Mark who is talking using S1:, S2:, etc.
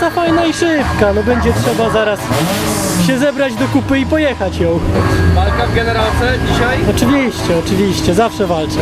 S1: trasa fajna i szybka, no będzie trzeba zaraz się zebrać do kupy i pojechać ją.
S2: Walka w generalce dzisiaj?
S1: Oczywiście, oczywiście, zawsze walczę.